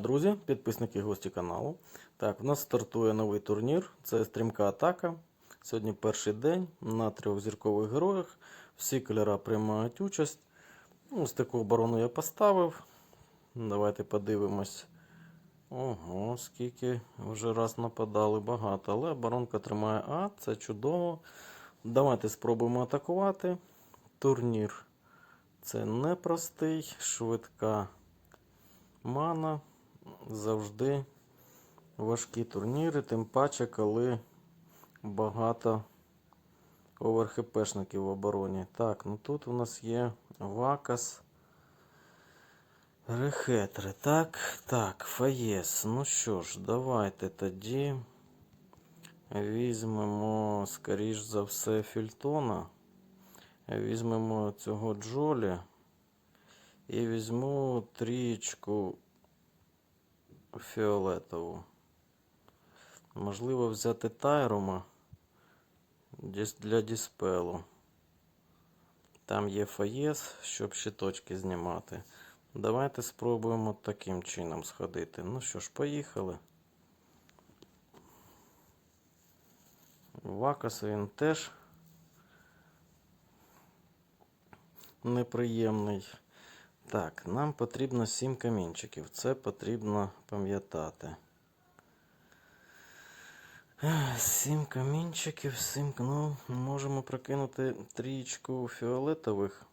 друзі, підписники і гості каналу. Так, у нас стартує новий турнір. Це стрімка атака. Сьогодні перший день на трьох зіркових героях. Всі кольори приймають участь. Ну, Ось таку оборону я поставив. Давайте подивимось. Ого, скільки вже раз нападали багато. Але оборонка тримає А, це чудово. Давайте спробуємо атакувати. Турнір. Це непростий, швидка мана. Завжди важкі турніри, тим паче, коли багато оверхепешників в обороні. Так, ну тут у нас є Вакас. Рехетри. Так, так, Фаєс. Ну що ж, давайте тоді візьмемо, скоріш за все, Фільтона. Візьмемо цього Джолі. І візьму трієчку фіолетову. Можливо, взяти Тайрума для діспелу. Там є фаєс, щоб щиточки знімати. Давайте спробуємо таким чином сходити. Ну що ж, поїхали. Вакас він теж неприємний. Так, нам потрібно 7 камінчиків. Це потрібно пам'ятати. Ех, Сім камінчиків, сім. Ну, можемо прокинути трієчку фіолетових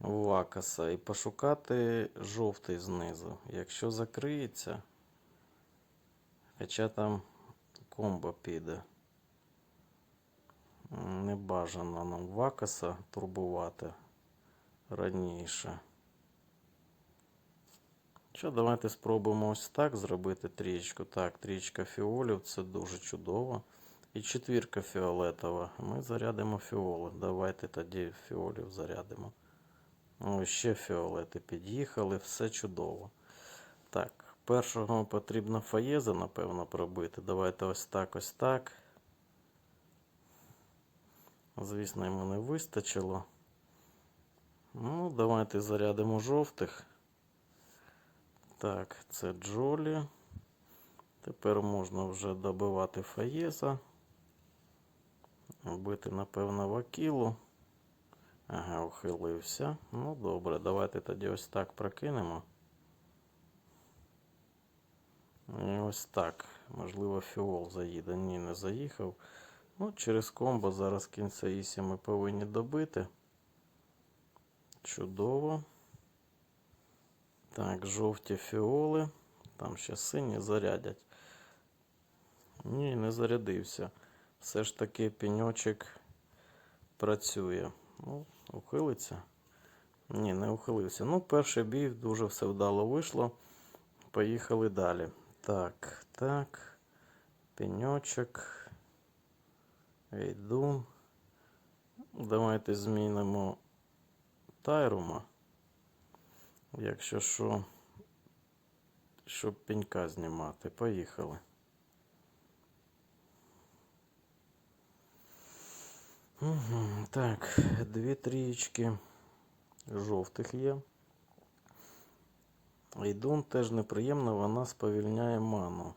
вакаса і пошукати жовтий знизу. Якщо закриється, хоча там комбо піде. Не бажано нам вакаса турбувати раніше. Що, давайте спробуємо ось так зробити трієчку. Так, трієчка фіолів, це дуже чудово. І четвірка фіолетова. Ми зарядимо фіоли. Давайте тоді фіолів зарядимо. О, ще фіолети під'їхали, все чудово. Так, першого потрібно фаєза, напевно, пробити. Давайте ось так, ось так. Звісно, йому не вистачило. Ну, давайте зарядимо жовтих. Так, це Джолі. Тепер можна вже добивати Фаєза. Бити, напевно, Вакілу. Ага, ухилився. Ну, добре, давайте тоді ось так прокинемо. І ось так. Можливо, фіол заїде. Ні, не заїхав. Ну, через комбо зараз кінця Ісі ми повинні добити. Чудово. Так, жовті фіоли. Там ще сині зарядять. Ні, не зарядився. Все ж таки пеньочок працює. Ну, ухилиться. Ні, не ухилився. Ну, перший бій дуже все вдало вийшло. Поїхали далі. Так, так. Пеньочок. Йду. Давайте змінимо Тайрума. Якщо що, щоб пенька знімати. Поїхали. Угу, так, дві трієчки жовтих є. Айдун теж неприємно, вона сповільняє ману.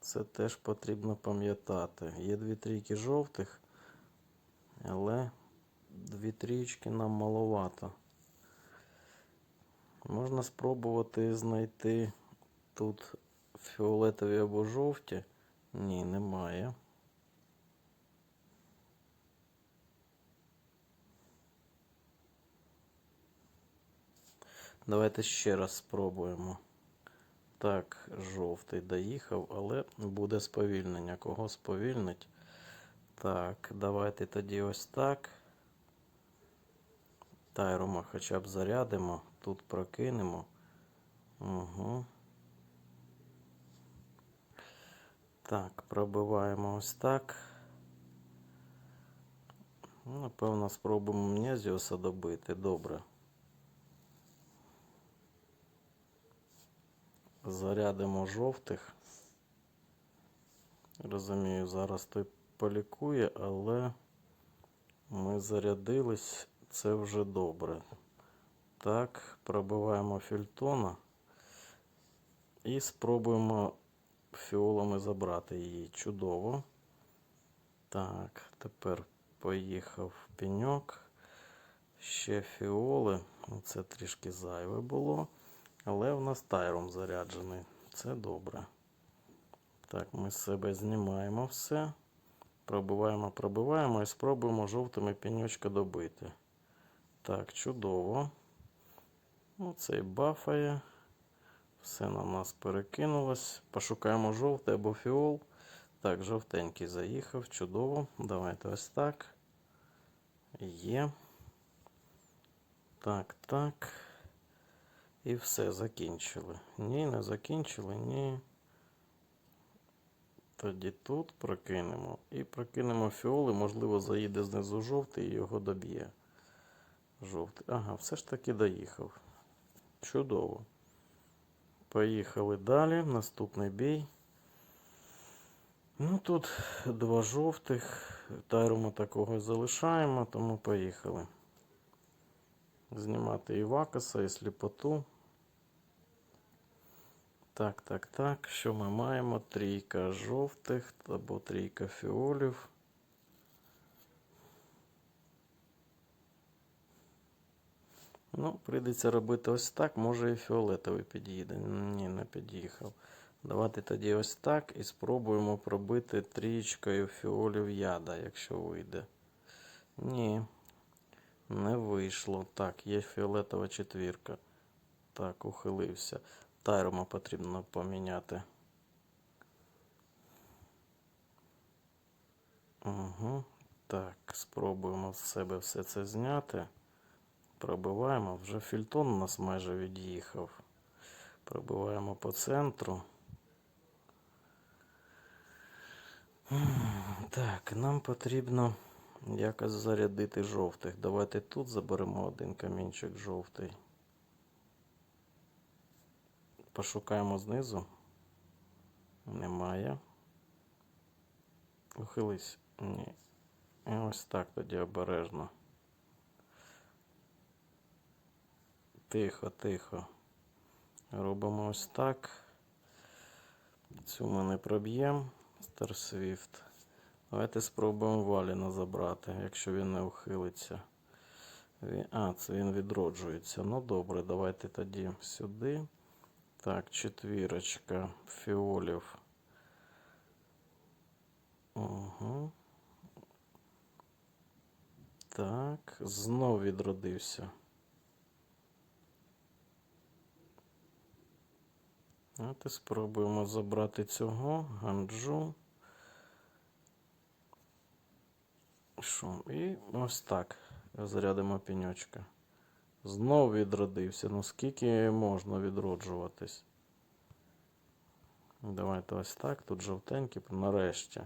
Це теж потрібно пам'ятати. Є дві трійки жовтих, але дві трієчки нам маловато. Можна спробувати знайти тут фіолетові або жовті. Ні, немає. Давайте ще раз спробуємо. Так, жовтий доїхав, але буде сповільнення. Кого сповільнить? Так, давайте тоді ось так. Тайрума хоча б зарядимо. Тут прокинемо. Угу. Так, пробиваємо ось так. Напевно, спробуємо Мнезіуса добити. Добре. Зарядимо жовтих. Розумію, зараз той полікує, але ми зарядились, це вже добре. Так, пробиваємо фільтона. І спробуємо фіолами забрати її. Чудово. Так, тепер поїхав пеньок. Ще фіоли. Це трішки зайве було. Але в нас тайром заряджений. Це добре. Так, ми з себе знімаємо все. Пробиваємо, пробиваємо і спробуємо жовтими пеньочка добити. Так, чудово. Ну, цей бафає. Все на нас перекинулось. Пошукаємо жовтий або фіол. Так, жовтенький заїхав. Чудово. Давайте ось так. Є. Так, так. І все, закінчили. Ні, не закінчили, ні. Тоді тут прокинемо. І прокинемо фіоли, можливо, заїде знизу жовтий і його доб'є. Жовтий. Ага, все ж таки доїхав. Чудово. Поїхали далі. Наступний бій. Ну тут два жовтих. Тайру такого залишаємо, тому поїхали. Знімати і вакаса, і сліпоту. Так, так, так. Що ми маємо? Трійка жовтих або трійка фіолів. Ну, прийдеться робити ось так. Може і фіолетовий під'їде. Ні, не під'їхав. Давайте тоді ось так і спробуємо пробити трієчкою фіолів яда, якщо вийде. Ні, не вийшло. Так, є фіолетова четвірка. Так, ухилився. Тайрома потрібно поміняти. Угу. Так, спробуємо з себе все це зняти. Пробиваємо. Вже фільтон у нас майже від'їхав. Пробиваємо по центру. Так, нам потрібно якось зарядити жовтих. Давайте тут заберемо один камінчик жовтий. Пошукаємо знизу. Немає. Ухились. Ні. І ось так тоді обережно. Тихо, тихо. Робимо ось так. Цю ми не проб'ємо. Старсвіфт. Давайте спробуємо Валіна забрати, якщо він не ухилиться. А, це він відроджується. Ну добре, давайте тоді сюди. Так, четвірочка фіолів. Угу. Так, знов відродився. І спробуємо забрати цього ганджу. Шум. І ось так. Зарядимо пеньочка. Знов відродився. Ну скільки можна відроджуватись? Давайте ось так. Тут жовтенький, нарешті.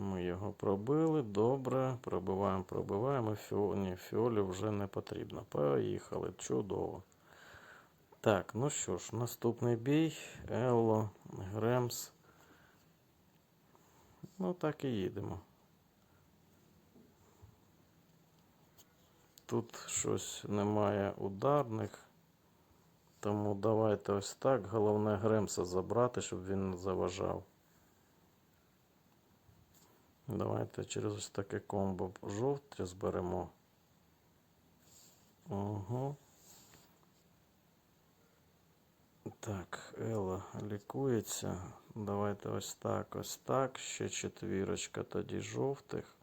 Ми його пробили. Добре. Пробиваємо, пробиваємо. Фіо... Ні, фіолі вже не потрібно. Поїхали. Чудово. Так, ну що ж, наступний бій. Елло, Гремс. Ну, так і їдемо. Тут щось немає ударних. Тому давайте ось так. Головне Гремса забрати, щоб він не заважав. Давайте через ось таке комбо жовтє зберемо. Угу. Так, Ела лікується. Давайте ось так, ось так. Ще четвірочка тоді жовтих.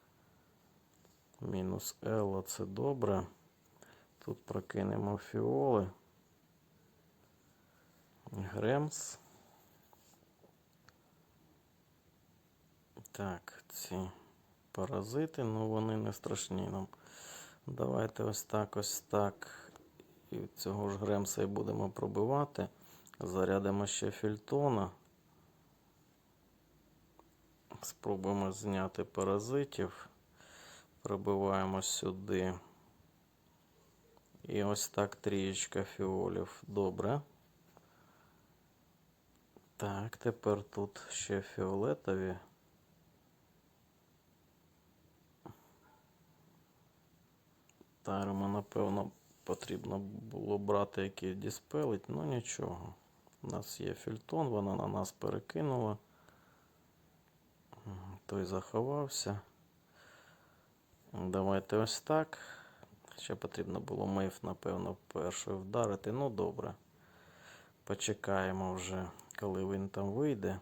Мінус Елла це добре. Тут прокинемо фіоли. Гремс. Так, ці паразити, ну вони не страшні нам. Давайте ось так, ось так. І цього ж Гремса і будемо пробивати. Зарядимо ще фільтона. Спробуємо зняти паразитів. Пробиваємо сюди. І ось так трієчка фіолів. Добре. Так, тепер тут ще фіолетові. Таримо, напевно, потрібно було брати який діспелить, ну нічого. У нас є фільтон, вона на нас перекинула. Той заховався. Давайте ось так. Ще потрібно було мейф, напевно, першою вдарити. Ну, добре. Почекаємо вже, коли він там вийде.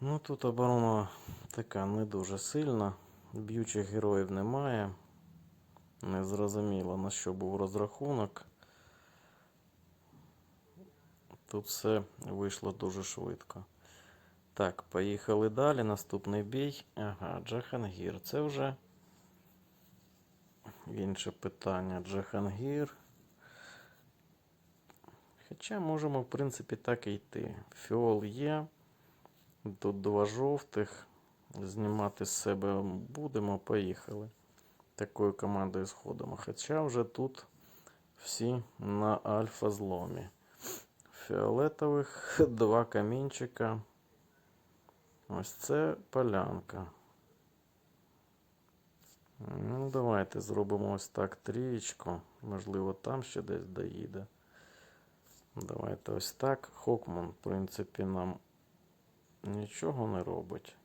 Ну, тут оборона така не дуже сильна. Б'ючих героїв немає. Не зрозуміло, на що був розрахунок. Тут все вийшло дуже швидко. Так, поїхали далі. Наступний бій. Ага, Джахангір. Це вже інше питання. Джахангір. Хоча можемо, в принципі, так і йти. Фіол є. Тут два жовтих. Знімати з себе будемо. Поїхали. Такою командою сходимо. Хоча вже тут всі на альфа зломі. Фіолетових два камінчика. Ось це полянка. Ну, давайте зробимо ось так трієчку. Можливо, там ще десь доїде. Давайте ось так. Хокман, в принципі, нам нічого не робить.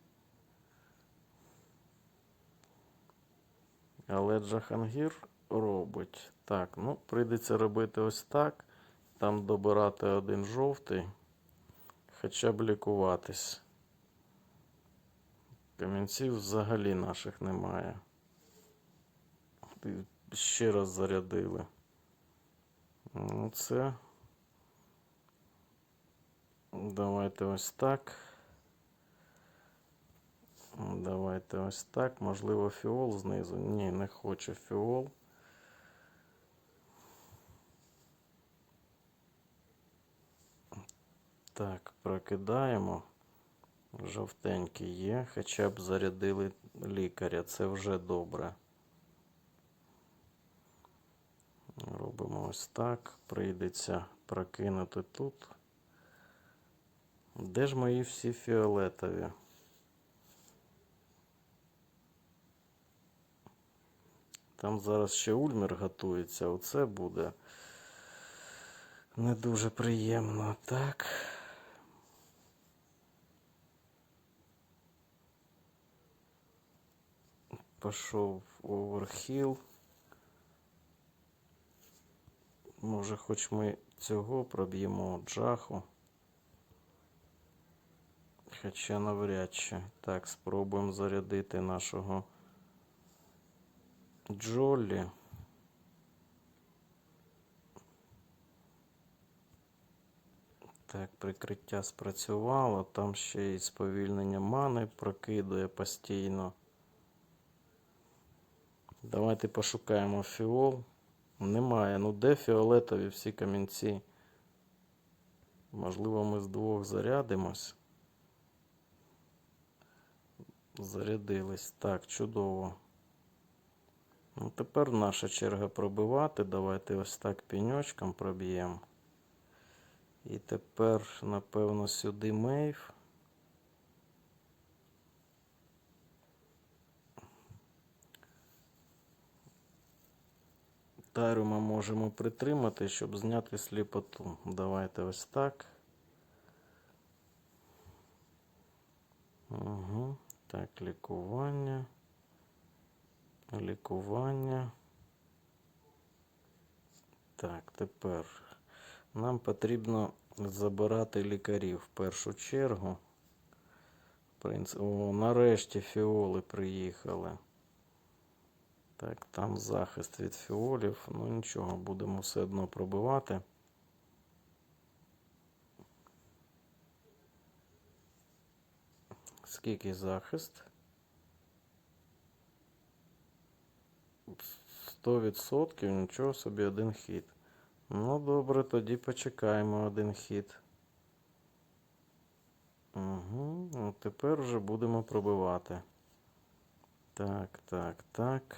Але Джахангір робить. Так, ну, прийдеться робити ось так. Там добирати один жовтий. Хоча б лікуватись. Камінців взагалі наших немає. Ще раз зарядили. Ну, це. Давайте ось так. Давайте ось так. Можливо, фіол знизу. Ні, не хоче фіол. Так, прокидаємо. Жовтенький є, хоча б зарядили лікаря, це вже добре. Робимо ось так. Прийдеться прокинути тут. Де ж мої всі фіолетові? Там зараз ще Ульмер готується. Оце буде не дуже приємно. Так. Пішов оверхіл. Може, хоч ми цього проб'ємо джаху. Хоча навряд чи. Так, спробуємо зарядити нашого Джолі. Так, прикриття спрацювало. Там ще й сповільнення мани прокидує постійно. Давайте пошукаємо фіол. Немає. Ну де фіолетові всі камінці? Можливо, ми з двох зарядимось. Зарядились. Так, чудово. Ну, тепер наша черга пробивати. Давайте ось так піньочком проб'ємо. І тепер, напевно, сюди мейв. Тару ми можемо притримати, щоб зняти сліпоту. Давайте ось так. Угу. Так, лікування. Лікування. Так, тепер нам потрібно забирати лікарів в першу чергу. О, нарешті фіоли приїхали. Так, там захист від фіолів. Ну нічого, будемо все одно пробивати. Скільки захист? 100%, нічого собі один хід. Ну, добре, тоді почекаємо один хід. Угу, ну, тепер вже будемо пробивати. Так, так, так.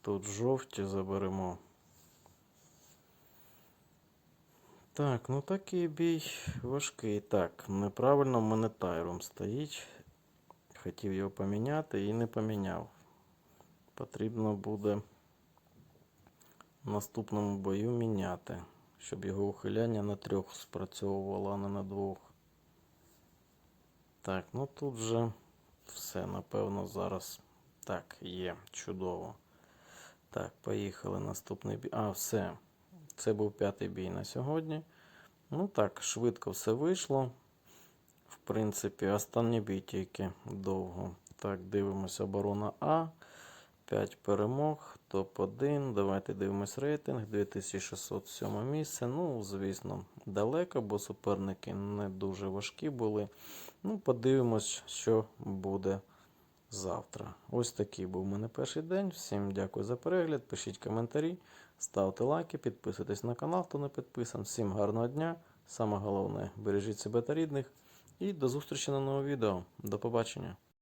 Тут жовті заберемо. Так, ну такий бій важкий. Так, неправильно в мене тайром стоїть. Хотів його поміняти і не поміняв. Потрібно буде в наступному бою міняти, щоб його ухиляння на трьох спрацьовувало, а не на двох. Так, ну тут вже все, напевно, зараз так, є, чудово. Так, поїхали наступний бій. А, все. Це був п'ятий бій на сьогодні. Ну так, швидко все вийшло. В принципі, останній бій тільки довго. Так, дивимося оборона А. 5 перемог, топ-1. Давайте дивимось рейтинг. 2607 місце. Ну, звісно, далеко, бо суперники не дуже важкі були. Ну, подивимось, що буде завтра. Ось такий був у мене перший день. Всім дякую за перегляд. Пишіть коментарі, ставте лайки, підписуйтесь на канал, хто не підписан. Всім гарного дня. Саме головне, бережіть себе та рідних. І до зустрічі на новому відео. До побачення.